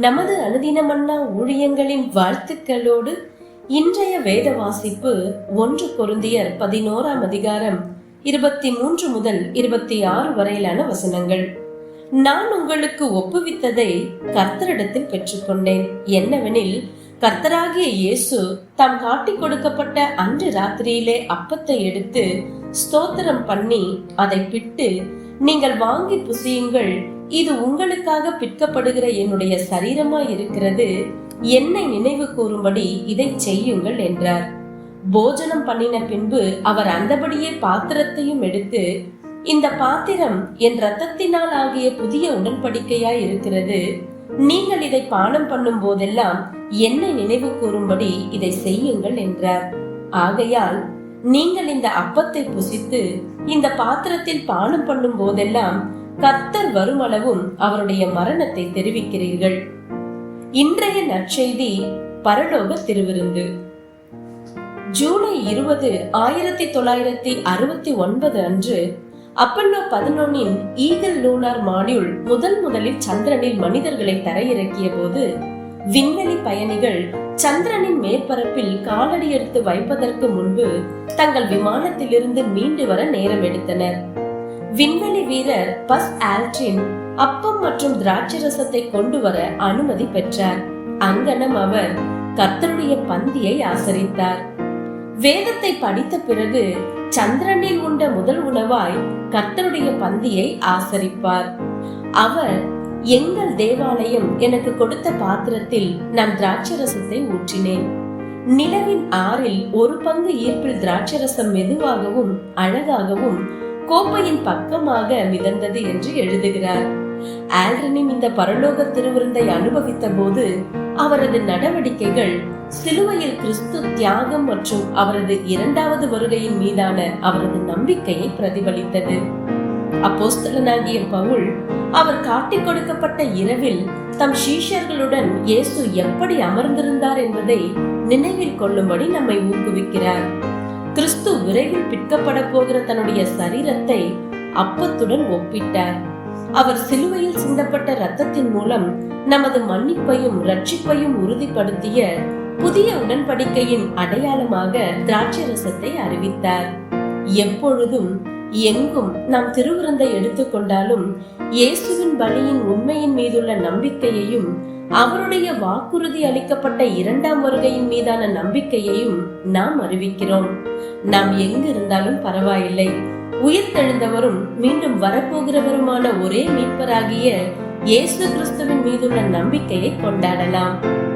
நமது அனுதினமன்னா ஊழியங்களின் வாழ்த்துக்களோடு இன்றைய வேத வாசிப்பு ஒன்று பொருந்தியர் பதினோராம் அதிகாரம் இருபத்தி மூன்று முதல் இருபத்தி ஆறு வரையிலான வசனங்கள். நான் உங்களுக்கு ஒப்புவித்ததை கர்த்தரிடத்தில் பெற்றுக்கொண்டேன். என்னவெனில் கர்த்தராகிய இயேசு தாம் காட்டிக் கொடுக்கப்பட்ட அன்று ராத்திரியிலே அப்பத்தை எடுத்து ஸ்தோத்திரம் பண்ணி அதை பிட்டு நீங்கள் வாங்கி புசியுங்கள் இது உங்களுக்காக பிற்கப்படுகிற என்னுடைய சரீரமாய் இருக்கிறது என்னை நினைவு கூறும்படி இதை செய்யுங்கள் என்றார். போஜனம் பண்ணின பின்பு அவர் அந்தபடியே பாத்திரத்தையும் எடுத்து இந்த பாத்திரம் என் ரத்தத்தினால் ஆகிய புதிய உடன்படிக்கையாய் இருக்கிறது நீங்கள் இதை பானம் பண்ணும் போதெல்லாம் என்னை நினைவு கூறும்படி இதை செய்யுங்கள் என்றார். ஆகையால் நீங்கள் இந்த அப்பத்தை புசித்து இந்த பாத்திரத்தில் பானம் பண்ணும் போதெல்லாம் கத்தர் வருமளவும் அவருடைய மரணத்தை தெரிவிக்கிறீர்கள். இன்றைய நற்செய்தி பரலோக திருவிருந்து. ஜூலை இருபது ஆயிரத்தி தொள்ளாயிரத்தி அறுபத்தி ஒன்பது அன்று அப்பல்லோ பதினொன்னின் ஈகல் லூனார் மாடியுள் முதல் முதலில் சந்திரனில் மனிதர்களை தரையிறக்கிய போது விண்வெளி பயணிகள் சந்திரனின் மேற்பரப்பில் காலடி எடுத்து வைப்பதற்கு முன்பு தங்கள் விமானத்திலிருந்து மீண்டு வர நேரம் எடுத்தனர். விண்வெளி வீரர் பஸ் ஆல்ட்ரின் அப்பம் மற்றும் திராட்சை ரசத்தை கொண்டு வர அனுமதி பெற்றார். அங்கனம் அவர் கர்த்தருடைய பந்தியை ஆசரித்தார். வேதத்தை படித்த பிறகு சந்திரனில் உண்ட முதல் உணவாய் கர்த்தருடைய பந்தியை ஆசரிப்பார். அவர் எங்கள் தேவாலயம் எனக்கு கொடுத்த பாத்திரத்தில் நான் திராட்சரசத்தை ஊற்றினேன். நிலவின் ஆறில் ஒரு பங்கு ஈர்ப்பில் திராட்சரசம் மெதுவாகவும் அழகாகவும் கோப்பையின் பக்கமாக மிதந்தது என்று எழுதுகிறார். ஆல்ரனின் இந்த பரலோக திருவிருந்தை அனுபவித்த போது அவரது நடவடிக்கைகள் சிலுவையில் கிறிஸ்து தியாகம் மற்றும் அவரது இரண்டாவது வருகையின் மீதான அவரது நம்பிக்கையை பிரதிபலித்தது. அப்போஸ்தலனாகிய பவுல் அவர் காட்டிக் கொடுக்கப்பட்ட இரவில் தம் சீஷர்களுடன் இயேசு எப்படி அமர்ந்திருந்தார் என்பதை நினைவில் கொள்ளும்படி நம்மை ஊக்குவிக்கிறார். கிறிஸ்து விரைவில் பிற்கப்பட போகிற தன்னுடைய சரீரத்தை அப்பத்துடன் ஒப்பிட்டார். அவர் சிலுவையில் சிந்தப்பட்ட ரத்தத்தின் மூலம் நமது மன்னிப்பையும் ரட்சிப்பையும் உறுதிப்படுத்திய புதிய உடன்படிக்கையின் அடையாளமாக திராட்சரசத்தை அறிவித்தார். எப்பொழுதும் எங்கும் நாம் திருவிருந்தை எடுத்துக்கொண்டாலும் இயேசுவின் பலியின் உண்மையின் மீதுள்ள நம்பிக்கையையும் அவருடைய வாக்குறுதி அளிக்கப்பட்ட இரண்டாம் வருகையின் மீதான நம்பிக்கையையும் நாம் அறிவிக்கிறோம். நாம் எங்கு இருந்தாலும் பரவாயில்லை. உயிர் தெழுந்தவரும் மீண்டும் வரப்போகிறவருமான ஒரே மீட்பராகிய இயேசு கிறிஸ்துவின் மீதுள்ள நம்பிக்கையை கொண்டாடலாம்.